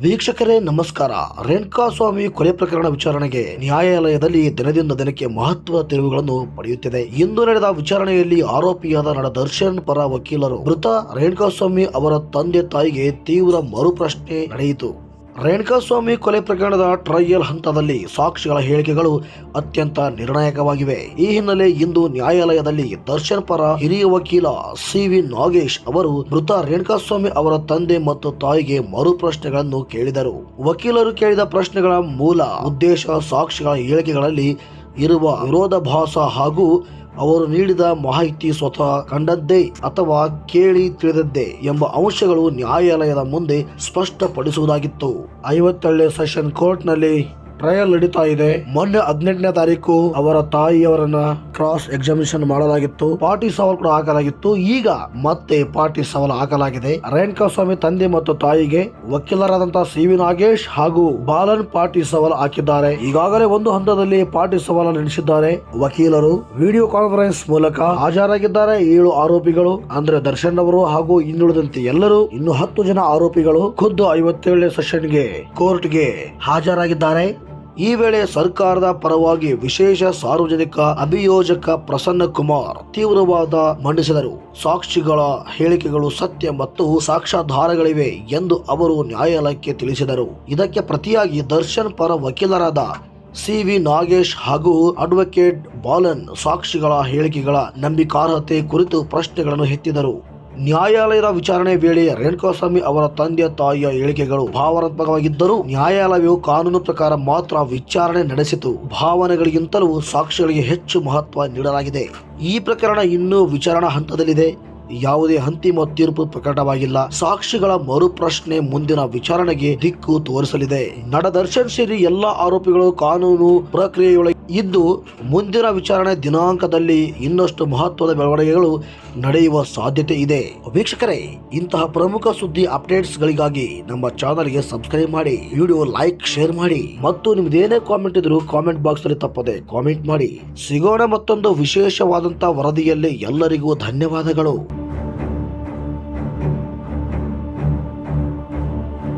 ವೀಕ್ಷಕರೇ, ನಮಸ್ಕಾರ. ರೇಣುಕಾಸ್ವಾಮಿ ಕೊಲೆ ಪ್ರಕರಣ ವಿಚಾರಣೆಗೆ ನ್ಯಾಯಾಲಯದಲ್ಲಿ ದಿನದಿಂದ ದಿನಕ್ಕೆ ಮಹತ್ವದ ತಿರುವುಗಳನ್ನು ಪಡೆಯುತ್ತಿದೆ. ಇಂದು ನಡೆದ ವಿಚಾರಣೆಯಲ್ಲಿ ಆರೋಪಿಯಾದ ನಟ ದರ್ಶನ್ ಪರ ವಕೀಲರು ಮೃತ. ರೇಣುಕಾಸ್ವಾಮಿ ಅವರ ತಂದೆ ತಾಯಿಗೆ ತೀವ್ರ ಮರುಪ್ರಶ್ನೆ ನಡೆಯಿತು. ರೇಣುಕಾಸ್ವಾಮಿ ಕೊಲೆ ಪ್ರಕರಣದ ಟ್ರಯಲ್ ಹಂತದಲ್ಲಿ ಸಾಕ್ಷಿಗಳ ಹೇಳಿಕೆಗಳು ಅತ್ಯಂತ ನಿರ್ಣಾಯಕವಾಗಿವೆ. ಈ ಹಿನ್ನೆಲೆ ಇಂದು ನ್ಯಾಯಾಲಯದಲ್ಲಿ ದರ್ಶನ್ ಪರ ಹಿರಿಯ ವಕೀಲ ಸಿ ವಿ ನಾಗೇಶ್ ಅವರು ಮೃತ ರೇಣುಕಾಸ್ವಾಮಿ ಅವರ ತಂದೆ ಮತ್ತು ತಾಯಿಗೆ ಮರು ಪ್ರಶ್ನೆಗಳನ್ನು ಕೇಳಿದರು. ವಕೀಲರು ಕೇಳಿದ ಪ್ರಶ್ನೆಗಳ ಮೂಲ ಉದ್ದೇಶ ಸಾಕ್ಷಿಗಳ ಹೇಳಿಕೆಗಳಲ್ಲಿ ಇರುವ ವಿರೋಧಾಭಾಸ ಹಾಗೂ ಅವರು ನೀಡಿದ ಮಾಹಿತಿ ಸ್ವತಃ ಕಂಡದ್ದೇ ಅಥವಾ ಕೇಳಿ ತಿಳಿದದ್ದೇ ಎಂಬ ಅಂಶಗಳು ನ್ಯಾಯಾಲಯದ ಮುಂದೆ ಸ್ಪಷ್ಟಪಡಿಸುವುದಾಗಿತ್ತು. ಐವತ್ತೇಳನೇ ಸೆಷನ್ ಕೋರ್ಟ್ನಲ್ಲಿ ಟ್ರಯಲ್ ನಡೀತಾ ಇದೆ. ಮೊನ್ನೆ ಹದಿನೆಂಟನೇ ತಾರೀಕು ಅವರ ತಾಯಿಯವರನ್ನ ಕ್ರಾಸ್ ಎಕ್ಸಾಮಿನೇಷನ್ ಮಾಡಲಾಗಿತ್ತು. ಪಾಟಿ ಸವಾಲ್ ಕೂಡ ಹಾಕಲಾಗಿತ್ತು. ಈಗ ಮತ್ತೆ ಪಾಟಿ ಸವಾಲ್ ಹಾಕಲಾಗಿದೆ. ರೇಣುಕಾ ಸ್ವಾಮಿ ತಂದೆ ಮತ್ತು ತಾಯಿಗೆ ವಕೀಲರಾದಂತಹ ಸಿ ವಿ ನಾಗೇಶ್ ಹಾಗೂ ಬಾಲನ್ ಪಾಟಿ ಸವಾಲ್ ಹಾಕಿದ್ದಾರೆ. ಈಗಾಗಲೇ ಒಂದು ಹಂತದಲ್ಲಿ ಪಾಟಿ ಸವಾಲ ನಡೆಸಿದ್ದಾರೆ. ವಕೀಲರು ವಿಡಿಯೋ ಕಾನ್ಫರೆನ್ಸ್ ಮೂಲಕ ಹಾಜರಾಗಿದ್ದಾರೆ. ಏಳು ಆರೋಪಿಗಳು ಅಂದ್ರೆ ದರ್ಶನ್ ಅವರು ಹಾಗೂ ಇನ್ನುಳಿದಂತೆ ಎಲ್ಲರೂ ಇನ್ನು ಹತ್ತು ಜನ ಆರೋಪಿಗಳು ಖುದ್ದು ಐವತ್ತೇಳನೇ ಸೆಷನ್ಗೆ ಕೋರ್ಟ್ಗೆ ಹಾಜರಾಗಿದ್ದಾರೆ. ಈ ವೇಳೆ ಸರ್ಕಾರದ ಪರವಾಗಿ ವಿಶೇಷ ಸಾರ್ವಜನಿಕ ಅಭಿಯೋಜಕ ಪ್ರಸನ್ನ ಕುಮಾರ್ ತೀವ್ರವಾದ ಮಂಡಿಸಿದರು. ಸಾಕ್ಷಿಗಳ ಹೇಳಿಕೆಗಳು ಸತ್ಯ ಮತ್ತು ಸಾಕ್ಷ್ಯಾಧಾರಗಳಿವೆ ಎಂದು ಅವರು ನ್ಯಾಯಾಲಯಕ್ಕೆ ತಿಳಿಸಿದರು. ಇದಕ್ಕೆ ಪ್ರತಿಯಾಗಿ ದರ್ಶನ್ ಪರ ವಕೀಲರಾದ ಸಿ ವಿ ನಾಗೇಶ್ ಹಾಗೂ ಅಡ್ವೊಕೇಟ್ ಬಾಲನ್ ಸಾಕ್ಷಿಗಳ ಹೇಳಿಕೆಗಳ ನಂಬಿಕಾರ್ಹತೆ ಕುರಿತು ಪ್ರಶ್ನೆಗಳನ್ನು ಎತ್ತಿದರು. ನ್ಯಾಯಾಲಯದ ವಿಚಾರಣೆ ವೇಳೆ ರೇಣುಕಾಸ್ವಾಮಿ ಅವರ ತಂದೆ ತಾಯಿಯ ಹೇಳಿಕೆಗಳು ಭಾವನಾತ್ಮಕವಾಗಿದ್ದರೂ ನ್ಯಾಯಾಲಯವು ಕಾನೂನು ಪ್ರಕಾರ ಮಾತ್ರ ವಿಚಾರಣೆ ನಡೆಸಿತು. ಭಾವನೆಗಳಿಗಿಂತಲೂ ಸಾಕ್ಷಿಗಳಿಗೆ ಹೆಚ್ಚು ಮಹತ್ವ ನೀಡಲಾಗಿದೆ. ಈ ಪ್ರಕರಣ ಇನ್ನೂ ವಿಚಾರಣಾ ಹಂತದಲ್ಲಿದೆ. ಯಾವುದೇ ಅಂತಿಮ ತೀರ್ಪು ಪ್ರಕಟವಾಗಿಲ್ಲ. ಸಾಕ್ಷಿಗಳ ಮರುಪ್ರಶ್ನೆ ಮುಂದಿನ ವಿಚಾರಣೆಗೆ ದಿಕ್ಕು ತೋರಿಸಲಿದೆ. ನಟ ದರ್ಶನ್ ಸೇರಿ ಎಲ್ಲಾ ಆರೋಪಿಗಳು ಕಾನೂನು ಪ್ರಕ್ರಿಯೆಯೊಳಗೆ ಇದ್ದು ಮುಂದಿನ ವಿಚಾರಣೆ ದಿನಾಂಕದಲ್ಲಿ ಇನ್ನಷ್ಟು ಮಹತ್ವದ ಬೆಳವಣಿಗೆಗಳು ನಡೆಯುವ ಸಾಧ್ಯತೆ ಇದೆ. ವೀಕ್ಷಕರೇ, ಇಂತಹ ಪ್ರಮುಖ ಸುದ್ದಿ ಅಪ್ಡೇಟ್ಸ್ ಗಳಿಗಾಗಿ ನಮ್ಮ ಚಾನಲ್ಗೆ ಸಬ್ಸ್ಕ್ರೈಬ್ ಮಾಡಿ, ವಿಡಿಯೋ ಲೈಕ್, ಶೇರ್ ಮಾಡಿ ಮತ್ತು ನಿಮ್ದೇನೇ ಕಾಮೆಂಟ್ ಇದ್ರು ಕಾಮೆಂಟ್ ಬಾಕ್ಸ್ ಅಲ್ಲಿ ತಪ್ಪದೆ ಕಾಮೆಂಟ್ ಮಾಡಿ. ಸಿಗೋಣ ಮತ್ತೊಂದು ವಿಶೇಷವಾದಂತಹ ವರದಿಯಲ್ಲಿ ಎಲ್ಲರಿಗೂ ಧನ್ಯವಾದಗಳು.